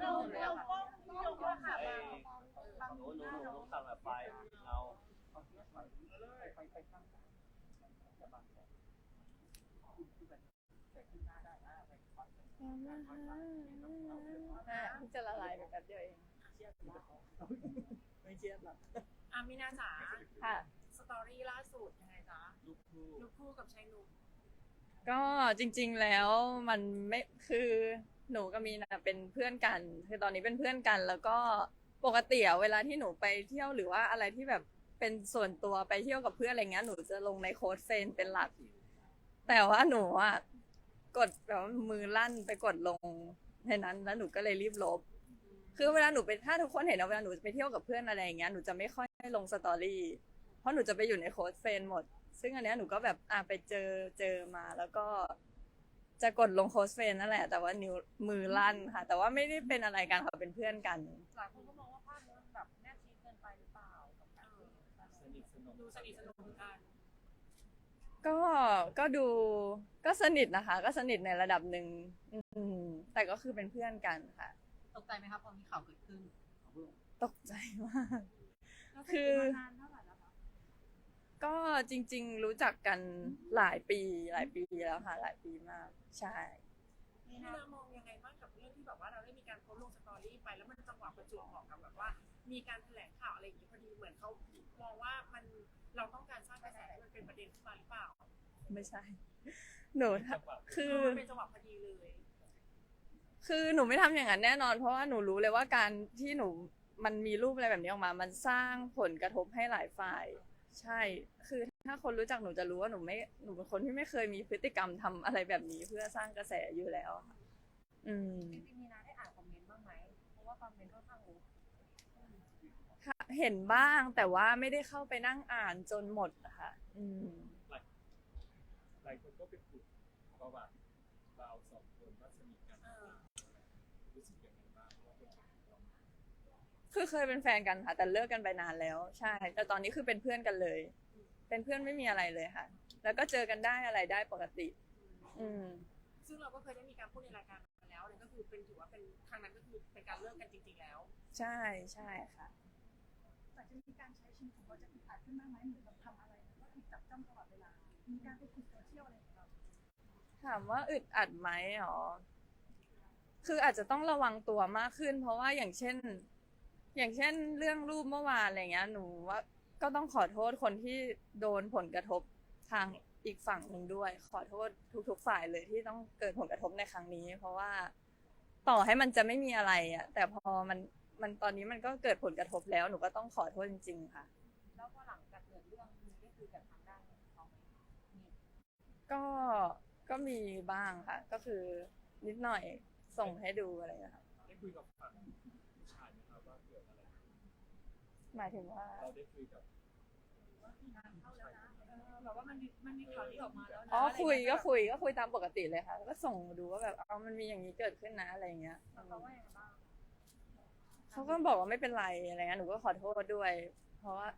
เราเราก็ยกว่าค่ะไอ้หนูหนูหนูหนูสั่งแบบไฟเราจะละลายไปแป๊บเดียวเองไม่เชียบหรอกอามินาจ๋าค่ะ สตอรี่ล่าสุดยังไงจ๊ะลูกคู่ลูกคู่กับชายหนุ่มก็จริง ๆแล้วมันไม่คือ หนูกับมีนะเป็นเพื่อนกัน คือตอนนี้เป็นเพื่อนกัน แล้วก็ปกติอะเวลาที่หนูไปเที่ยวหรือว่าอะไรที่แบบเป็นส่วนตัวไปเที่ยวกับเพื่อนอะไรเงี้ยหนูจะลงในโค้ดเฟรนด์เป็นหลัก แต่ว่าหนูอะกดแบบว่ามือลั่นไปกดลงในนั้นแล้วหนูก็เลยรีบลบ คือเวลาหนูไปถ้าทุกคนเห็นนะเวลาหนูไปเที่ยวกับเพื่อนอะไรอย่างเงี้ยหนูจะไม่ค่อยลงสตอรี่ เพราะหนูจะไปอยู่ในโค้ดเฟรนด์หมด ซึ่งอันเนี้ยหนูก็แบบอะไปเจอเจอมาแล้วก็ จะกดลงโค้ดเฟรนด์นั่นแหละ แต่ว่านิ้วมือลั่นค่ะ แต่ว่าไม่ได้เป็นอะไรกันค่ะเป็นเพื่อนกัน หลายคนก็มองว่าภาพนี้มันแบบแนบชิดเกินไปหรือเปล่ากับการที่สนิทสนมดูสนิทสนมกันก็ก็ดูก็สนิทนะคะ ก็สนิทในระดับหนึ่งอืมแต่ก็คือเป็นเพื่อนกันค่ะ ตกใจไหมครับพอมีข่าวเกิดขึ้นตกใจมาก คือนานเท่าไหร่แล้วคะ ก็จริง ๆ รู้จักกันหลายปีหลายปีแล้วค่ะ หลายปีมาก ใช่มีนามองยังไงบ้างกับเรื่องที่แบบว่าเราได้มีการโพสต์ลงสตอรี่ไปแล้วมันจังหวะประจวบเหมาะกับแบบว่า มีการแถลงข่าวอะไรอย่างนี้พอดีเหมือนเขามองว่ามันเราต้องการสร้างกระแสให้มันเป็นประเด็นขึ้นมาหรือเปล่าไม่ใช่ หนูถ้าคือเป็นจังหวะพอดีเลย คือหนูไม่ทำอย่างนั้นแน่นอน เพราะว่าหนูรู้เลยว่าการที่หนูมันมีรูปอะไรแบบนี้ออกมา มันสร้างผลกระทบให้หลายฝ่าย ใช่ คือถ้าคนรู้จักหนูจะรู้ว่าหนูไม่หนูเป็นคนที่ไม่เคยมีพฤติกรรมทำอะไรแบบนี้เพื่อสร้างกระแสอยู่แล้วค่ะอืมจริงๆมีนาได้อ่านคอมเมนต์บ้างไหมเพราะว่าคอมเมนต์ค่อนข้างเยอะค่ะเห็นบ้างแต่ว่าไม่ได้เข้าไปนั่งอ่านจนหมดนะคะอืมหลายคนก็ไปขุดประวัติเราสองคนว่าสนิทกันรู้สึกยังไงบ้างว่าเป็นเรา คือเคยเป็นแฟนกันค่ะ แต่เลิกกันไปนานแล้ว ใช่ แต่ตอนนี้คือเป็นเพื่อนกันเลย เป็นเพื่อนไม่มีอะไรเลยค่ะ แล้วก็เจอกันได้อะไรได้ปกติ อืม ซึ่งเราก็เคยได้มีการพูดในรายการมาแล้วเนี่ยก็คือเป็นถือว่าเป็นครั้งนั้นก็คือเป็นการเลิกกันจริง ๆ แล้ว ใช่ใช่ค่ะ แต่จะมีการใช้ชีวิตของเราจะอึดอัดขึ้นมากไหมเหมือนเราทำอะไรก็ถูกจับจ้องตลอดเวลา มีการไปขุดโซเชียลอะไรของเรา ถามว่าอึดอัดไหมอ๋อคืออาจจะต้องระวังตัวมากขึ้น เพราะว่าอย่างเช่น อย่างเช่นเรื่องรูปเมื่อวานอะไรเงี้ยหนูว่าก็ต้องขอโทษคนที่โดนผลกระทบทางอีกฝั่งหนึ่งด้วย ขอโทษทุก ๆ ฝ่ายเลยที่ต้องเกิดผลกระทบในครั้งนี้ เพราะว่าต่อให้มันจะไม่มีอะไรอะแต่พอมันมันตอนนี้มันก็เกิดผลกระทบแล้วหนูก็ต้องขอโทษจริง ๆ ค่ะ แล้วพอหลังจากเกิดเรื่องนี้ได้คุยกับทางด้านเขาไหมมีก็ก็มีบ้างค่ะ ก็คือนิดหน่อยส่งให้ดูอะไรอย่างเงี้ยค่ะได้คุยกับฝั่งผู้ชายไหมครับว่าเกิดอะไรขึ้น หมายถึงว่าเราได้คุยกับแบบว่ามันมีมันมีข่าวที่ออกมาแล้วนะอ๋อคุยก็คุยก็คุยตามปกติเลยค่ะแล้วก็ส่งดูว่าแบบเอามันมีอย่างนี้เกิดขึ้นนะอะไรอย่างเงี้ยเขาว่ายังไงบ้างเขาก็บอกว่าไม่เป็นไรอะไรเงี้ยหนูก็ขอโทษด้วย เพราะว่า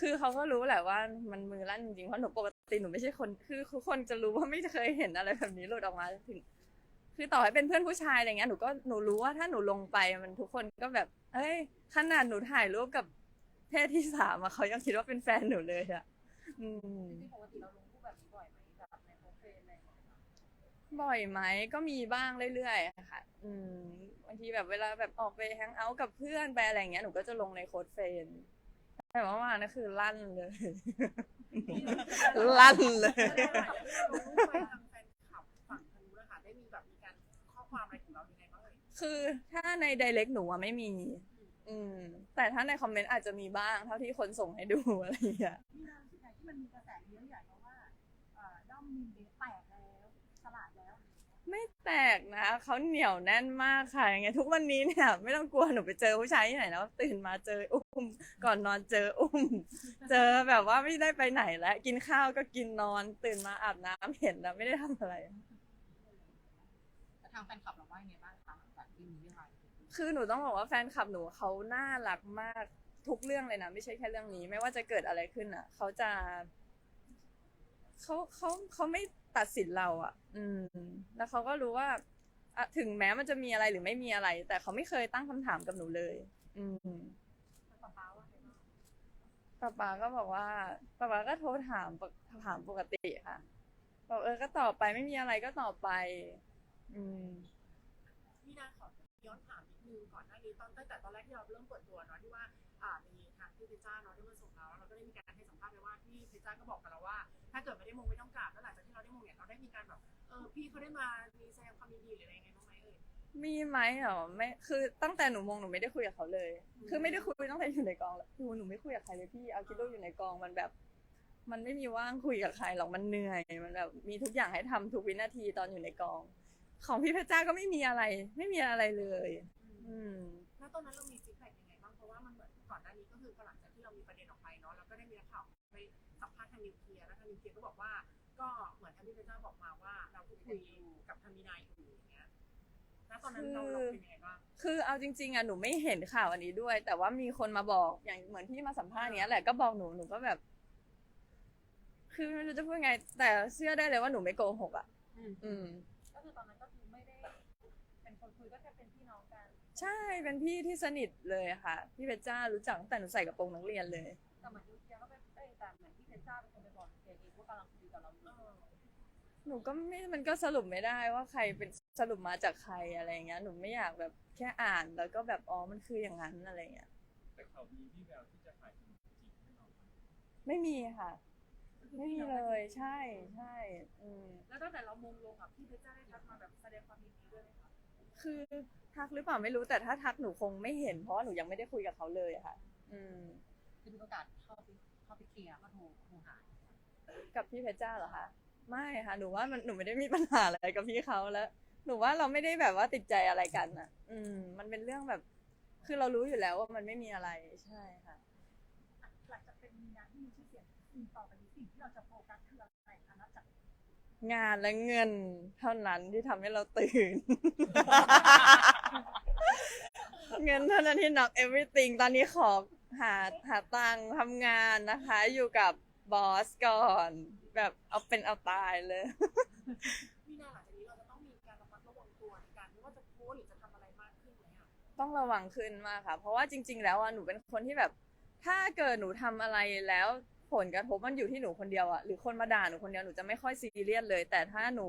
คือเขาก็รู้แหละว่ามันมือลั่นจริงๆเพราะหนูปกติหนูไม่ใช่คนคือทุกคนจะรู้ว่าไม่เคยเห็นอะไรแบบนี้หลุดออกมาถึง คือต่อให้เป็นเพื่อนผู้ชายอะไรเงี้ยหนูก็หนูรู้ว่าถ้าหนูลงไปมันทุกคนก็แบบ เอ้ยขนาดหนูถ่ายรูปกับ เพศที่สามอะเขายังคิดว่าเป็นแฟนหนูเลยอะอืมจริงๆปกติเราลงรูปแบบนี้บ่อยไหมแบบในโพสเฟซอะไรอย่างเงี้ยบ่อยไหมก็มีบ้างเรื่อยๆอะค่ะ อืมบางทีแบบเวลาแบบออกไปแฮงเอาท์กับเพื่อนไปอะไรอย่างเงี้ยหนูก็จะลงในโค้ดเฟรนด์แต่ว่ามานะคือลั่นเลย ลั่นเลย แล้วเรารู้ไปทางแฟนคลับฝั่งทางนู้นนะคะได้มีแบบมีการข้อความอะไรถึงเรายังไงบ้างเอ่ยคือถ้าใน direct หนูอะไม่มี อืม แต่ถ้าในคอมเมนต์อาจจะมีบ้างเท่าที่คนส่งให้ดูอะไรอย่างเงี้ยมีนารู้สึกไงที่มันมีกระแสเยอะใหญ่เพราะว่าเอ่อด้อมมินเดย์แตกแล้วตลาดแล้วไม่แตกนะเขาเหนียวแน่นมากค่ะยังไงทุกวันนี้เนี่ย ไม่ต้องกลัวหนูไปเจอผู้ชายที่ไหนแล้วตื่นมาเจออุ้ม ก่อนนอนเจออุ้ม เจอแบบว่าไม่ได้ไปไหนแล้วกินข้าวก็กินนอนตื่นมาอาบน้ำเห็นแล้วไม่ได้ทำอะไร แต่ทางแฟนคลับเราว่ายังไงบ้างคะแบบที่มีเรื่องอะไรเกิดขึ้น คือหนูต้องบอกว่าแฟนคลับหนูเขาน่ารักมากทุกเรื่องเลยนะ ไม่ใช่แค่เรื่องนี้ ไม่ว่าจะเกิดอะไรขึ้นอะเขาจะเขาเขาเขาไม่ตัดสินเราอะ อืม แล้วเขาก็รู้ว่าอะถึงแม้มันจะมีอะไรหรือไม่มีอะไร แต่เขาไม่เคยตั้งคำถามกับหนูเลย อืมป๊าป๊าว่าไงบ้างป๊าป๊าก็บอกว่าป๊าป๊าก็โทรถามปกถามปกติค่ะบอกเออก็ตอบไปไม่มีอะไรก็ตอบไป อืมมีนาขอย้อนถาม นึงก่อนหน้านี้ตอนตั้งแต่ตอนแรกที่เราเริ่มเปิดตัวเนาะที่ว่าอ่ามีทางพี่เพชรจ้าเนาะได้มาส่งเราแล้วเราก็ได้มีการให้สัมภาษณ์ไปว่าพี่เพชรจ้าก็บอกกับเราว่า ถ้าเกิดไม่ได้มงไม่ต้องกราบแล้วหลังจากที่เราได้มงเนี่ยเราได้มีการแบบเออพี่เขาได้มามีแสดงความยินดีหรืออะไรยังไงบ้างไหมเอ่ยมีไหมเหรอไม่คือตั้งแต่หนูมองหนูไม่ได้คุยกับเขาเลย คือไม่ได้คุยตั้งแต่อยู่ในกองแล้วคือหนูไม่คุยกับใครเลยพี่เอาคิดดูอยู่ในกองมันแบบ มันไม่มีว่างคุยกับใครหรอกมันเหนื่อยมันแบบมีทุกอย่างให้ทำทุกวินาทีตอนอยู่ในกอง ของพี่เพชรจ้าก็ไม่มีอะไร ไม่มีอะไรเลย อืม แล้วตอนนั้นเรามีฟีดแบ็กยังไงบ้างเพราะว่ามันเหมือนก่อนหน้านี้ก็คือพอหลังจากที่เรามีประเด็นออกไปเนาะเราก็ได้มีนักข่าวไปสัมภาษณ์ทางนิวเคลียร์แล้วทางนิวเคลียร์ก็บอกว่า ก็เหมือนทางพี่เพชรจ้าบอกมาว่า เราก็คุยกับทางมีนายอยู่อย่างเงี้ยแล้วตอนนั้นเราเราเป็นยังไงบ้างคือเอาจริงๆอะหนูไม่เห็นข่าวอันนี้ด้วย แต่ว่ามีคนมาบอกอย่างเหมือนที่มาสัมภาษณ์เนี้ยแหละก็บอกหนูหนูก็แบบ คือไม่รู้จะพูดไง แต่เชื่อได้เลยว่าหนูไม่โกหกอะ อืม ก็คือตอนนั้นก็คือไม่ได้ เป็น คนคุยก็แค่เป็นพี่น้องกัน ใช่เป็นพี่ที่สนิทเลยค่ะ พี่เพชรจ้ารู้จักตั้งแต่หนูใส่กระโปรงนักเรียนเลย แต่เหมือนยูเคียก็เป็นเอ้ยแต่เหมือนที่เพชรจ้าเป็นคนไปบอกยูเคียเองว่ากำลังคุยกับเราอยู่หนูก็ไม่มันก็สรุปไม่ได้ว่าใครเป็นสรุปมาจากใครอะไรเงี้ย หนูไม่อยากแบบแค่อ่านแล้วก็แบบอ๋อมันคืออย่างนั้นอะไรเงี้ยแต่เขามีที่แววที่จะหายจริงให้เราไม่มีค่ะ ไม่มีเลยใช่ใช่อืมแล้วตั้งแต่เรามงลงอะพี่เพชรจ้าได้ทักมาแบบแสดงความยินดีด้วยไหมคะ คือทักหรือเปล่าไม่รู้แต่ถ้าทักหนูคงไม่เห็นเพราะว่าหนูยังไม่ได้คุยกับเขาเลยอะค่ะ อืม คือมีโอกาสเข้าไปเข้าไปเคลียร์ก็โทรโทรหากับพี่เพชรจ้าเหรอคะไม่ค่ะหนูว่ามันหนูไม่ได้มีปัญหาอะไรกับพี่เขาแล้ว หนูว่าเราไม่ได้แบบว่าติดใจอะไรกันอะ อืม มันเป็นเรื่องแบบ คือเรารู้อยู่แล้วว่ามันไม่มีอะไรใช่ค่ะ หลังจากเป็นมีงานที่มีชื่อเสียงสิ่งต่อไปนี้สิ่งที่เราจะโฟกัสคืออะไรคะนับจาก งานและเงินเท่านั้นที่ทำให้เราตื่น เงินเท่านั้นที่ knock everything ตอนนี้ขอหาหาตังค์ทำงานนะคะ อยู่กับบอสก่อน แบบเอาเป็นเอาตายเลย มีนาหลังจากนี้เราจะต้องมีการระมัดระวังตัวในการไม่ว่าจะโพสต์หรือจะทำอะไรมากขึ้นไหมอะต้องระวังขึ้นมากค่ะ เพราะว่าจริง ๆ แล้วอะหนูเป็นคนที่แบบ ถ้าเกิดหนูทำอะไรแล้ว ผลกระทบมันอยู่ที่หนูคนเดียวอะหรือคนมาด่าหนูคนเดียวหนูจะไม่ค่อยซีเรียสเลย แต่ถ้าหนู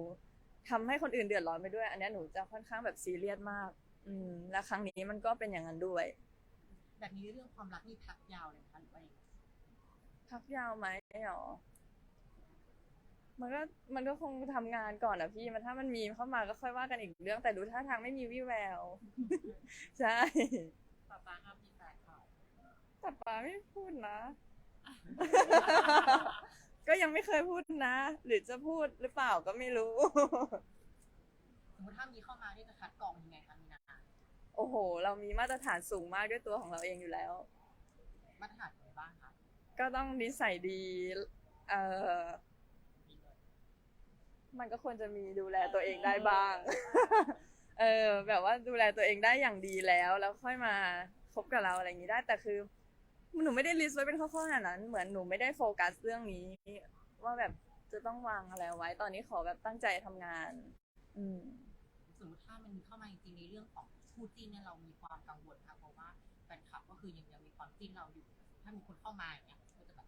ทำให้คนอื่นเดือดร้อนไปด้วย อันเนี้ยหนูจะค่อนข้างแบบซีเรียสมาก อืม และครั้งนี้มันก็เป็นอย่างนั้นด้วย แบบนี้เรื่องความรักนี่พักยาวเลยนะคะหรือว่ายังไงพักยาวไหมหรอมันก็มันก็คงทำงานก่อนอะพี่มันถ้ามันมีเข้ามาก็ค่อยว่ากันอีกเรื่อง แต่ดูท่าทางไม่มีวี่แวว ใช่ป้าป้าห้ามมีแฟนเขาแต่ป้าไม่พูดนะ ก็ยังไม่เคยพูดนะ หรือจะพูดหรือเปล่าก็ไม่รู้ สมมติถ้ามีเข้ามานี่จะคัดกรองยังไงคะมีนาโอ้โห เรามีมาตรฐานสูงมากด้วยตัวของเราเองอยู่แล้ว มาตรฐานอะไรบ้างคะก็ต้องนิสัยดี เออมันก็ควรจะมีดูแลตัวเองได้บ้าง เออ แบบว่าดูแลตัวเองได้อย่างดีแล้ว แล้วค่อยมาคบกับเราอะไรอย่างนี้ได้ แต่คือ หนูไม่ได้ลิสต์ไว้เป็นข้อๆขนาดนั้น เหมือนหนูไม่ได้โฟกัสเรื่องนี้ ว่าแบบจะต้องวางอะไรไว้ ตอนนี้ขอแบบตั้งใจทำงาน อืม สมมติถ้ามันเข้ามาจริงๆในเรื่องของคู่จิ้นเนี่ยเรามีความกังวลค่ะเพราะว่าแฟนคลับก็คือยังยังมีความจิ้นเราอยู่ ถ้ามีคนเข้ามาอย่างเงี้ยก็จะแบบ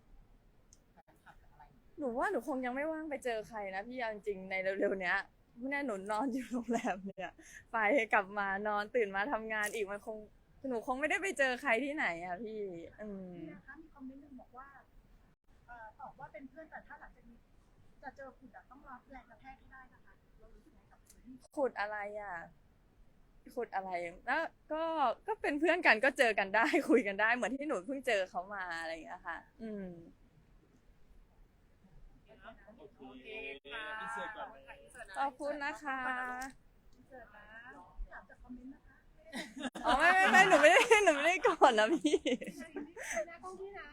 แฟนคลับกับอะไรอย่างเงี้ยหนูว่าหนูคงยังไม่ว่างไปเจอใครนะพี่เอาจริงๆในเร็วๆเนี้ยไม่แน่หนูนอนอยู่โรงแรมเนี่ย ไปกลับมานอนตื่นมาทำงานอีกมันคง หนูคงไม่ได้ไปเจอใครที่ไหนอะพี่ อืมนี่นะคะมีคอมเมนต์หนึ่งบอกว่าเอ่อตอบว่าเป็นเพื่อนแต่ถ้าหลังจากนี้จะเจอคุณอะต้องรับแรงกระแทกให้ได้นะคะเรารู้สึกไงกับคนที่ขุดอะไรอะขุดอะไรแล้วก็ก็เป็นเพื่อนกันก็เจอกันได้ คุยกันได้ เหมือนที่หนูเพิ่งเจอเขามาอะไรอย่างเงี้ยค่ะ อืม โอเคค่ะอินเสิร์ตก่อนขอบคุณนะคะ เจอนะถามจากคอมเมนต์นะคะ อ๋อไม่ไม่ไม่หนูไม่ได้หนูไม่ได้ก่อนนะพี่ นะกล้องที่นะ